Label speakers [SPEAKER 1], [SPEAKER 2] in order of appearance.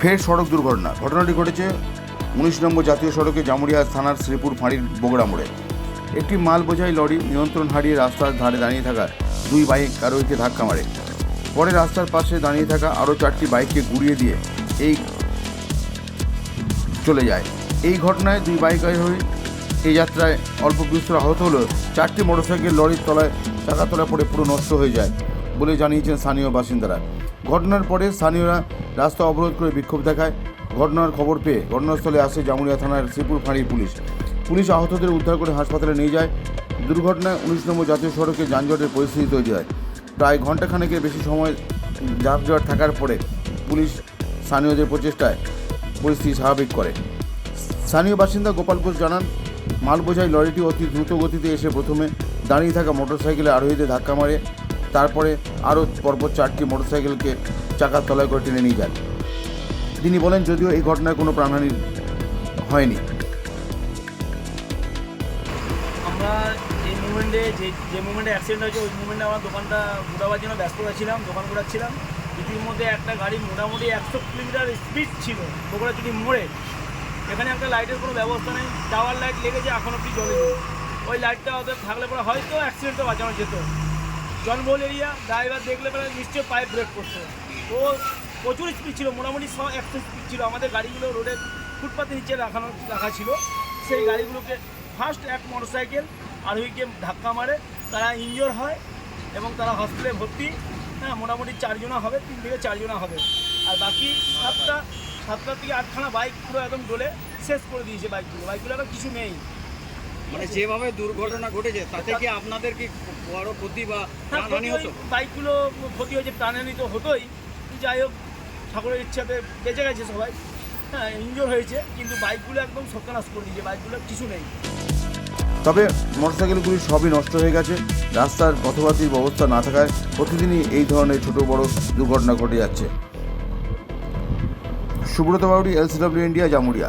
[SPEAKER 1] ফের সড়ক দুর্ঘটনা। ঘটনাটি ঘটেছে উনিশ নম্বর জাতীয় সড়কে জামুরিয়া থানার শ্রীপুর ফাঁড়ির বগড়া মোড়ে। একটি মাল বোঝাই লরি নিয়ন্ত্রণ হারিয়ে রাস্তার ধারে দাঁড়িয়ে থাকা দুই বাইক আরোহীকে ধাক্কা মারে। পরে রাস্তার পাশে দাঁড়িয়ে থাকা আরও চারটি বাইককে গুড়িয়ে দিয়ে এই চলে যায়। এই ঘটনায় দুই বাইক আরোহী এই যাত্রায় অল্প বিস্তর আহত হলেও চারটি মোটরসাইকেল লরির তলায় চাকা তলায় পড়ে পুরো নষ্ট হয়ে যায় বলে জানিয়েছেন স্থানীয় বাসিন্দারা। ঘটনার পরে স্থানীয়রা রাস্তা অবরোধ করে বিক্ষোভ দেখায়। ঘটনার খবর পেয়ে ঘটনাস্থলে আসে জামুরিয়া থানার শ্রীপুর ফাঁড়ির পুলিশ। পুলিশ আহতদের উদ্ধার করে হাসপাতালে নিয়ে যায়। দুর্ঘটনায় উনিশ নম্বর জাতীয় সড়কে যানজটের পরিস্থিতি তৈরি হয়। প্রায় ঘণ্টাখানেকের বেশি সময় যানজট থাকার পরে পুলিশ স্থানীয়দের প্রচেষ্টায় পরিস্থিতি স্বাভাবিক করে। স্থানীয় বাসিন্দা গোপাল ঘোষ জানান মাল বোঝাই লরিটি অতি দ্রুত গতিতে এসে প্রথমে দাঁড়িয়ে থাকা মোটরসাইকেলে আরোহীদের ধাক্কা মারে। তারপরে আরও পরপর চারটি মোটরসাইকেলকে চাকার তলায় করে টেনে নিয়ে যায় তিনি বলেন, যদিও এই ঘটনায় কোনো প্রাণহানি হয়নি।
[SPEAKER 2] আমরা এই মুভমেন্টে যে যে মুভমেন্টে অ্যাক্সিডেন্ট হয়েছে, ওই মুভমেন্টে আমার দোকানটা ঘোরাবার জন্য ব্যস্ত ছিলাম, দোকান ঘোরাচ্ছিলাম। ইতিমধ্যে একটা গাড়ি মোটামুটি একশো কিলোমিটার স্পিড ছিল বগুড়াচুটি মোড়ে। এখানে একটা লাইটের কোনো ব্যবস্থা নেই টাওয়ার লাইট লেগেছে, এখন অব্দি জ্বলে ওই লাইটটা ওদের থাকলে পরে হয়তো অ্যাক্সিডেন্টটা বাঁচানো যেত। জনবহুল এরিয়া ড্রাইভার দেখলে পরে নিশ্চয়ই পাইপ ব্রেক করতো ও প্রচুর স্পিড ছিল মোটামুটি সব একশো স্পিড ছিল। আমাদের গাড়িগুলো রোডের ফুটপাথের নিচে রাখানো রাখা ছিল। সেই গাড়িগুলোকে ফার্স্ট এক মোটর মোটরসাইকেল আরোহীকে ধাক্কা মারে তারা ইঞ্জোর হয় এবং তারা হসপিটালে ভর্তি। হ্যাঁ মোটামুটি চারজনা হবে তিন থেকে চারজনা হবে। আর বাকি সাতটা সাতটা থেকে আটখানা বাইক পুরো একদম ডলে শেষ করে দিয়েছে বাইকগুলো বাইকগুলো এখন কিছু নেই।
[SPEAKER 3] মানে যেভাবে দুর্ঘটনা ঘটেছে তাতে কি আপনাদের কি বড় ক্ষতি বা প্রাণহানি হতো?
[SPEAKER 2] বাইকগুলো ক্ষতি হয়েছে প্রাণহানি তো হতোই। যাই হোক, ঠাকুরের ইচ্ছাতে বেঁচে গেছে সবাই। হ্যাঁ ইনজোর হয়েছে, কিন্তু বাইকগুলো একদম সত্যানাশ করে দিয়েছে, বাইকগুলো কিছু নেই।
[SPEAKER 1] তবে মোটরসাইকেলগুলি সবই নষ্ট হয়ে গেছে। রাস্তার পথবাতির ব্যবস্থা না থাকায় প্রতিদিনই এই ধরনের ছোট বড় দুর্ঘটনা ঘটে যাচ্ছে। Subrata Bauri L C W India Jamuria.